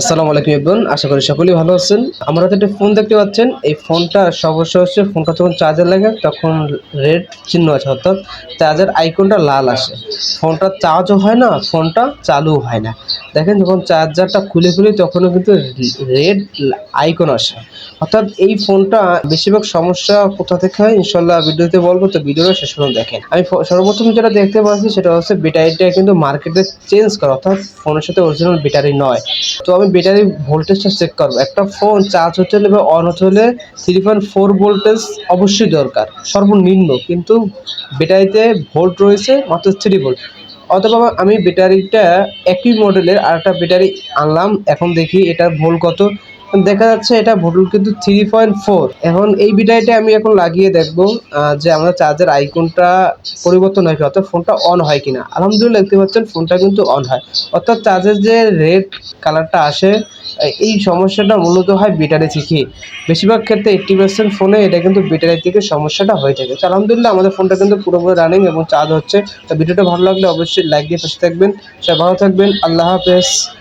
আসসালামু আলাইকুম ইবন আশা করি সকলেই ভালো আছেন। আমরা তো একটা ফোন দেখতে পাচ্ছেন। এই ফোনটা সমস্যা হচ্ছে, ফোনটা যখন চার্জার লাগে, তখন রেড চিহ্ন আছে, অর্থাৎ চার্জার আইকনটা লাল আসে। ফোনটা চার্জও হয় না, ফোনটা চালুও হয় না। দেখেন যখন চার্জারটা খুলে খুলে তখনও কিন্তু রেড আইকন আসে। অর্থাৎ এই ফোনটা বেশিরভাগ সমস্যা কোথা থেকে হয়? ইনশাল্লাহ ভিডিওতে বলব, তো ভিডিওটা শেষ পর্যন্ত দেখেন। আমি সর্বপ্রথম যেটা দেখতে পাচ্ছি সেটা হচ্ছে ব্যাটারিটা কিন্তু মার্কেটে চেঞ্জ করা, অর্থাৎ ফোনের সাথে অরিজিনাল ব্যাটারি নয়। তো আমি ব্যাটারি ভোল্টেজটা চেক করব। একটা ফোন চার্জ হতে হলে বা অন হতে হলে থ্রি পয়েন্ট ফোর ভোল্টেজ অবশ্যই দরকার, সর্বনিম্ন। কিন্তু ব্যাটারিতে ভোল্ট রয়েছে, মাত্র থ্রি ভোল্ট অথবা আমি ব্যাটারিটা একই মডেলের আরেকটা ব্যাটারি আনলাম এখন দেখি এটার ভোল্ট কত। দেখা যাচ্ছে এটা ভোল্ট কিন্তু থ্রি পয়েন্ট ফোর এখন এই ব্যাটারিটা আমি এখন লাগিয়ে দেখব যে আমাদের চার্জের আইকনটা পরিবর্তন হয় কি, অর্থাৎ ফোনটা অন হয় কিনা। আলহামদুলিল্লাহ দেখতে পাচ্ছেন ফোনটা কিন্তু অন হয়। অর্থাৎ চার্জের যে রেড কালারটা আসে এই সমস্যাটা মূলত হয় ব্যাটারি থেকে। বেশিরভাগ ক্ষেত্রে এইট্টি পার্সেন্ট ফোনে এটা কিন্তু ব্যাটারি থেকে সমস্যাটা হয়ে থাকে। তো আলহামদুলিল্লাহ আমাদের ফোনটা কিন্তু পুরোপুরি রানিং এবং চার্জ হচ্ছে। তো ভিডিওটা ভালো লাগলে অবশ্যই লাইক দিয়ে পাশে থাকবেন। সবাই ভালো থাকবেন। আল্লাহ হাফেজ।